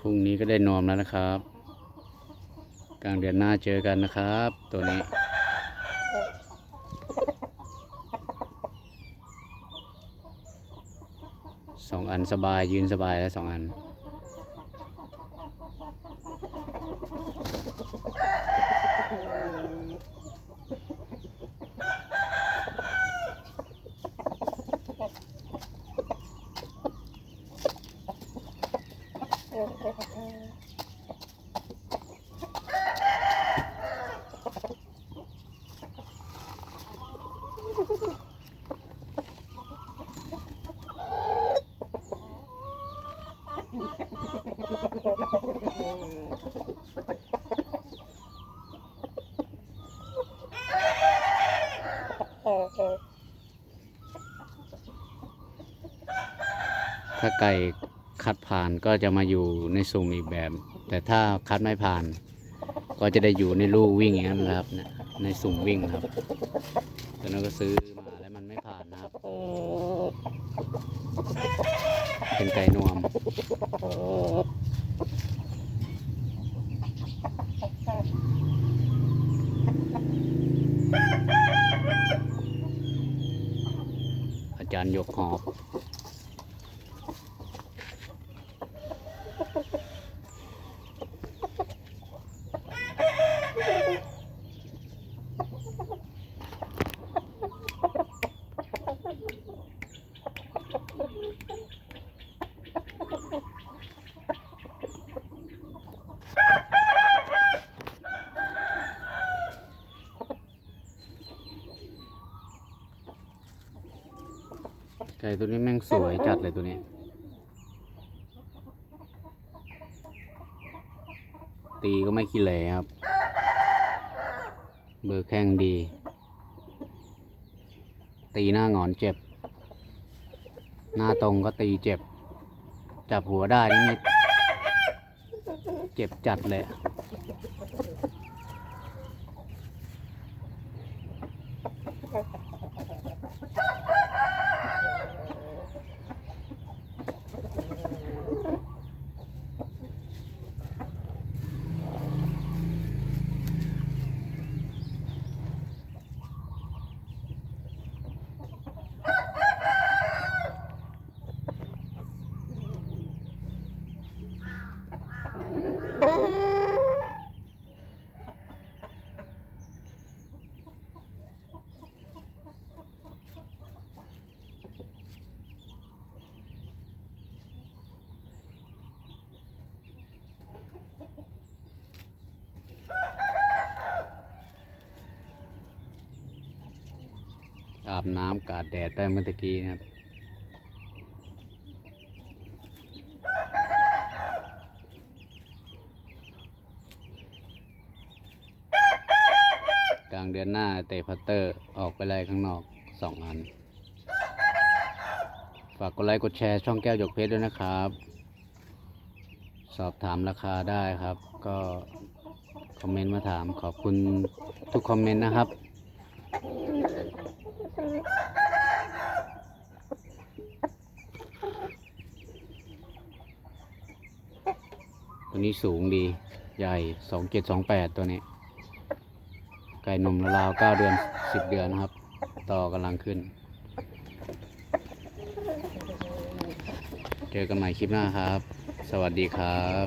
พรุ่งนี้ก็ได้นอมแล้วนะครับ กลางเดือนหน้าเจอกันนะครับ ตัวนี้ สองอันสบายยืนสบายแล้วสองอัน ถ้าไก่ คัดผ่านก็จะมาอยู่ในสุ่มอีกแบบ แต่ถ้าคัดไม่ผ่าน ก็จะได้อยู่ในลูกวิ่งอย่างนั้นนะครับเนี่ยในสุ่มวิ่งครับตอนนั้นก็ซื้อมาแล้วมันไม่ผ่านนะครับ เป็นไก่นวม อาจารย์ยกหอบ ไก่ตัวนี้แม่งสวยจัดเลยตัวนี้ ตีก็ไม่ขี้เหร่ครับ เบอร์แข้งดี ตีหน้างอนเจ็บ หน้าตรงก็ตีเจ็บ จับหัวได้นี่เจ็บจัดเลย อาบน้ำกาดแดดไปเมื่อตะกี้นะครับกลางเดือนหน้าเตะพัตเตอร์ออกไปไล่ข้างนอกสองอัน ฝากกดไลค์กดแชร์ช่องแก้วหยกเพชรด้วยนะครับ สอบถามราคาได้ครับ ก็คอมเมนต์มาถามขอบคุณทุกคอมเมนต์นะครับ ตัวนี้สูงดี ใหญ่สองเจ็ดสองแปดตัวนี้ ไก่นมราวเก้าเดือนสิบเดือนนะครับ ต่อกำลังขึ้น เจอกันใหม่คลิปหน้าครับ สวัสดีครับ